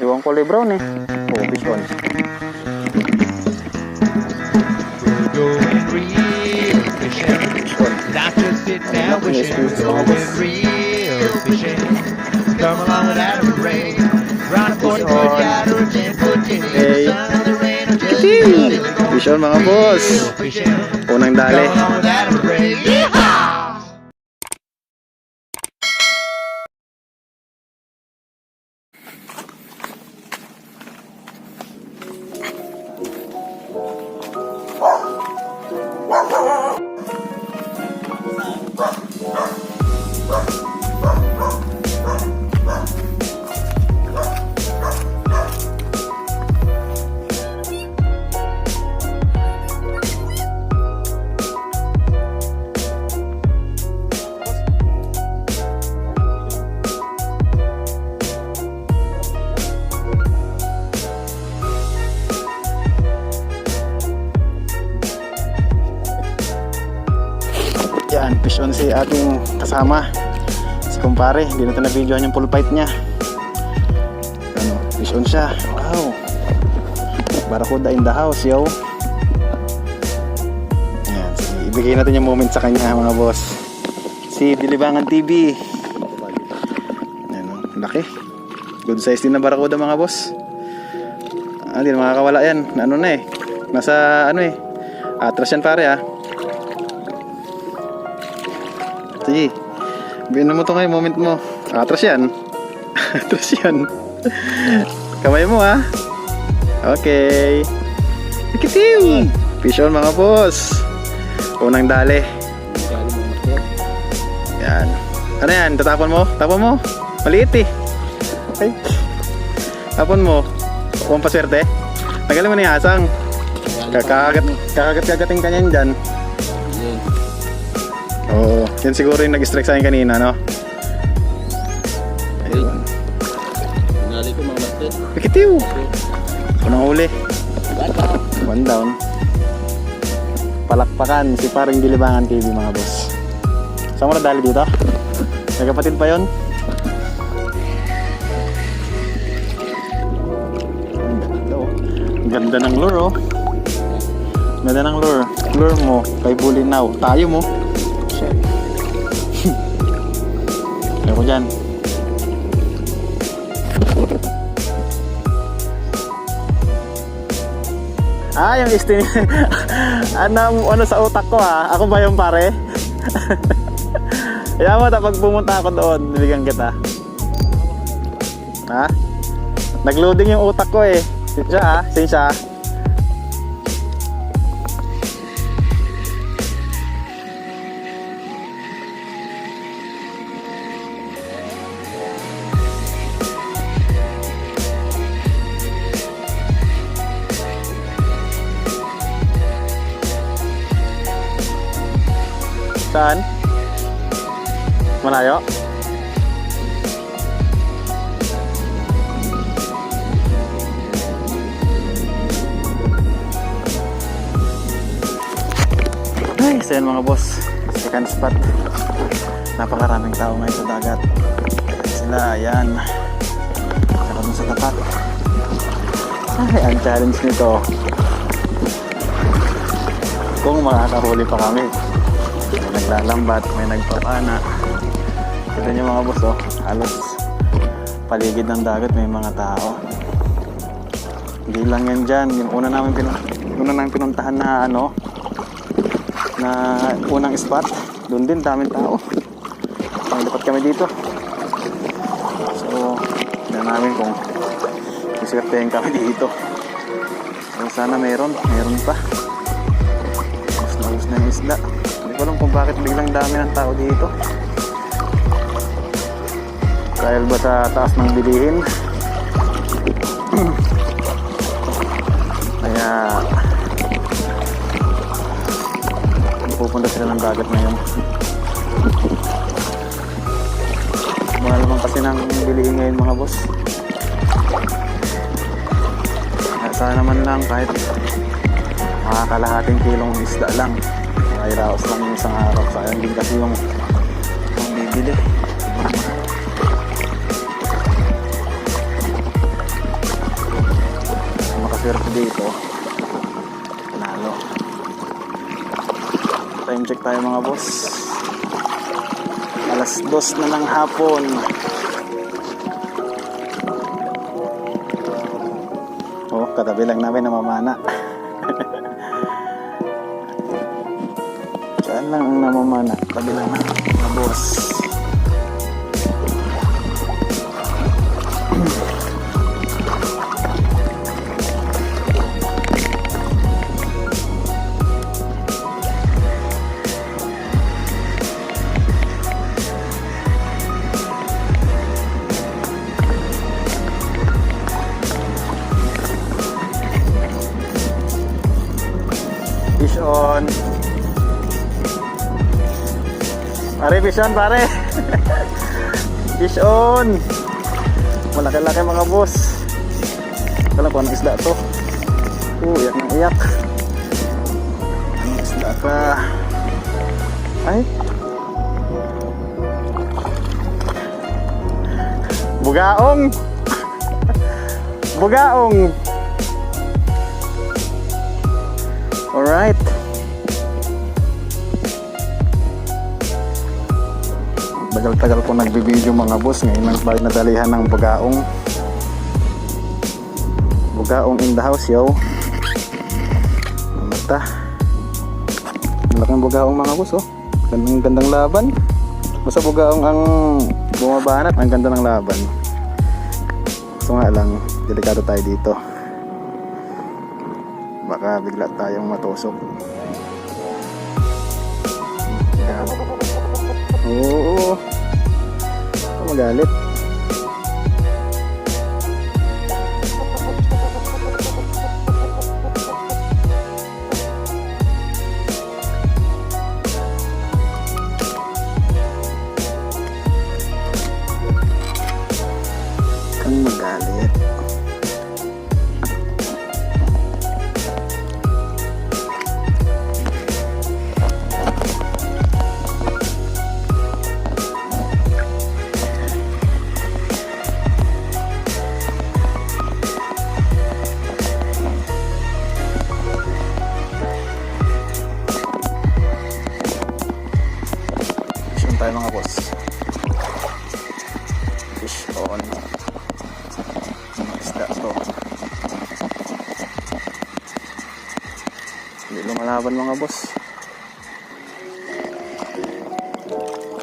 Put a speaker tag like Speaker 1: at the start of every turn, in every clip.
Speaker 1: Iwan ko brown eh. Oh, fish on.
Speaker 2: We're going real fishing.
Speaker 1: Fish on.
Speaker 2: Not just sitting down wishing.
Speaker 1: yes,
Speaker 2: We're real fishing. Come along with Adam and Ray. Run a 40 foot yacht or a 10 foot.
Speaker 1: Hey.
Speaker 2: Or just
Speaker 1: Kikiw!
Speaker 2: the we're going
Speaker 1: On si ating kasama. Si kumpare, hindi natin na-videohan yung full fight niya. Ano, fish on siya. Wow. Barakuda in the house, yo. Yan, sige, ibigay natin yung moment sa kanya, mga boss. Si Dilibangan TV. Yan, oh, laki. Good size din na barakuda, mga boss. Ah, hindi na makakawala yan. Ano na eh. Nasa, ano eh. Atras yan pare ah. Bigyan mo to ngayon, moment mo. Atras yan. Atras yan. Kamay mo ha. Okay. Ikitiw! Fish on mga boss. Unang dali. Yan. Ano yan? Tatapon mo? Tapon mo? Maliit eh. Okay. Tapon mo. Huwag paswerte. Tagalin mo na yung asang. Kakagat, kakagat-kagating ka niyan dyan. Oo, yan siguro yung nag-strike sa akin kanina, no? Ayun.
Speaker 3: Nali ko mga master.
Speaker 1: Pikitiw! Unang huli. One down. Palakpakan si paring Dilibangan TV mga boss. Saan mo na dali dito? May kapatid pa yon? Ganda, ng lure oh. Ganda ng lure. Lure mo kay Bulinaw. Tayo mo. Ayoko dyan. Ah, yung istin. ano, ano sa utak ko ha? Ako ba yung pare? Kaya mo, pag pumunta ako doon, bibigyan kita. Ha? Nag-loading yung utak ko eh. Siya ha? Siya. Saan? Malayo? Ay, so yan mga boss. Second spot. Napakaraming tao ngayon sa dagat. Sila, ayan. Saka dun sa tapat. Ay, ang challenge nito. Kung makakahuli pa kami may naglalambat, may nagpapana. Ito nyo mga boss, oh. Halos paligid ng dagat may mga tao. Hindi lang yan dyan. Yung una namin, pinu una namin pinuntahan na ano, na unang spot. Doon din, daming tao. Panglipat kami dito. So, tignan namin kung iswertehin kami dito. So, sana meron. Meron pa. Mas na yung isda. Alam kung bakit biglang dami ng tao dito. Dahil ba sa taas ng bilihin? Kaya pupunta sila ng dagat ngayon. Mahal naman kasi ng bilihin ngayon mga boss. Sana naman lang kahit makakalahating kilong isda lang. Ay raos lang yung isang araw. Sayang din kasi yung yung bibili. swerte dito. Panalo. Time check tayo mga boss. Alas dos na ng hapon. Oh, katabi lang namin namamana. Lang ang namamana? Tabi lang na mga boss. Fish on, pare. fish on. Malaki-laki mga boss. Kala ko anong isda to. Oh, iyak ng iyak. Anong isda ka? Ay. Bugaong. Bugaong. Alright. Tagal-tagal ko nagbibideo mga boss. Ngayon lang balik nadalihan ng bugaong. Bugaong in the house, yo. Mata. Malaking bugaong mga boss, oh. Gandang gandang laban. Basta bugaong ang bumabanat. Ang ganda ng laban. So nga lang, delikado tayo dito baka bigla tayong matusok Yan. oo magalit isda to. Hindi lumalaban mga boss.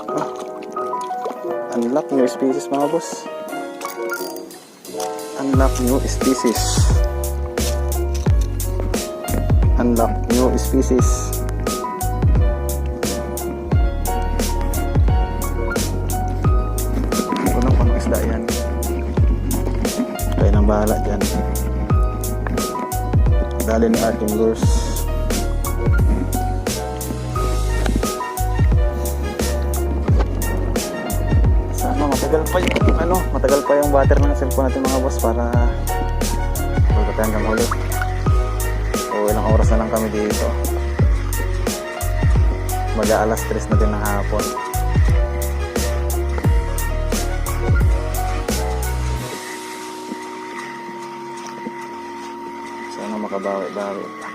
Speaker 1: Ah. Unlock new species mga boss. Unlock new species. Unlock new species. Bahala dyan. Dali ni ating lures. Sana matagal pa yung ano, matagal pa yung battery ng cellphone natin mga boss para pagkat hanggang huli. O ilang oras na lang kami dito. Mag-aalas 3 na din ng hapon. Sana makabawi-bawi pa.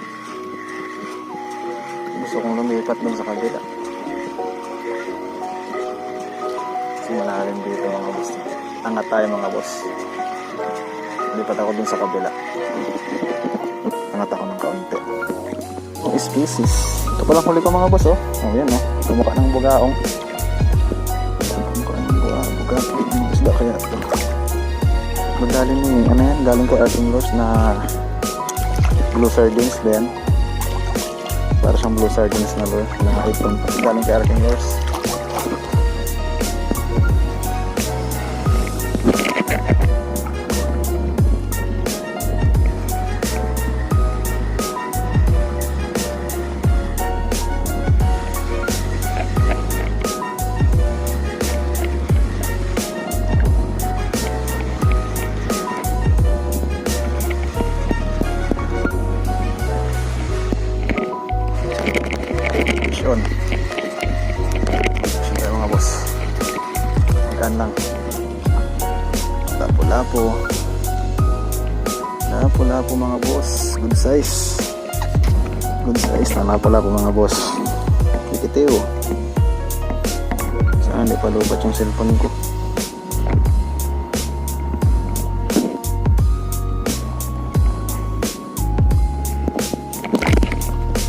Speaker 1: Gusto kong lumipat dun sa kabila. Kasi malalim dito mga boss. Angat tayo mga boss. Lipat ako dun sa kabila. Angat ako ng kaunti. Ang species. Ito palang huli ko mga boss oh. Oh yan oh. Kumukha ng bugaong. Kumukha ng bugaong. Bugaong. Isda kaya ito. Magaling ni, ano yan, galing ko Arting Lures na blue sardines din. Para siyang blue sardines na lure. Na ipon. Galing kay Arting Lures. Lapitan lang. Lapo-lapo. Lapo-lapo mga boss. Good size. Good size na lapo-lapo mga boss. Kikitiw. Saan di palubat yung cellphone ko?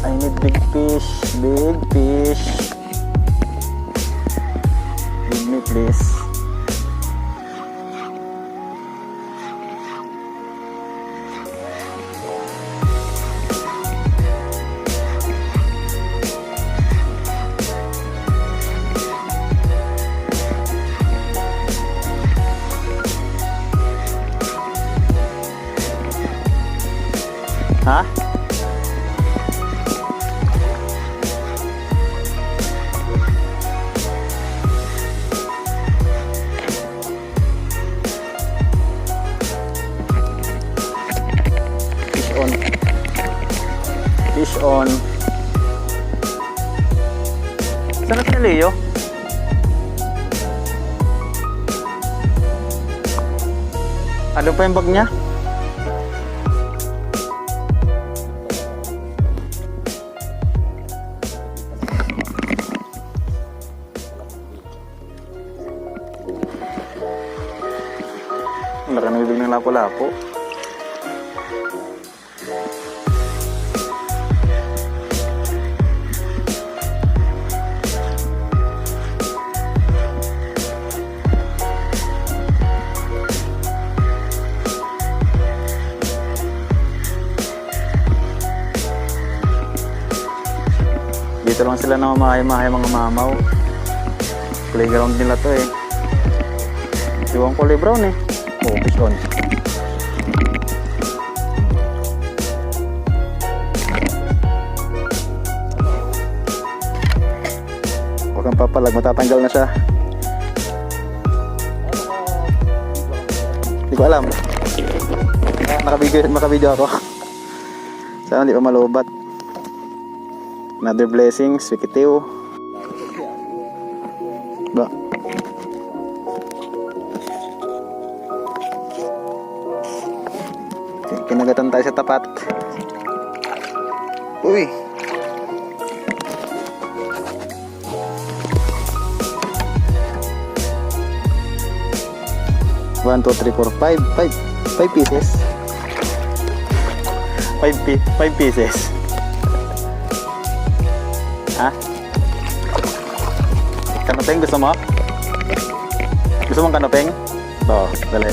Speaker 1: I need big fish. Big fish. Give me please. Ha? Fish on. Fish on. Saan na si Leo? Ano pa yung bag niya? Ng lapo-lapo. Dito lang sila namamahay-mahay mga mamaw. Playground nila to eh. Iwan ko brown eh. Oh, fish on. Kang papalag, matatanggal na siya. Hindi ko alam. Ah, Nakabideo, makabideo ako. Sana hindi pa malubat. Another blessing, Swikitiw. Ba? Kinagatan tayo sa tapat. Uy! One, two, three, four, five, five, five pieces. Five, pi five pieces. Ha? Kanopeng gusto mo? Gusto mong kanopeng? Oo, dali.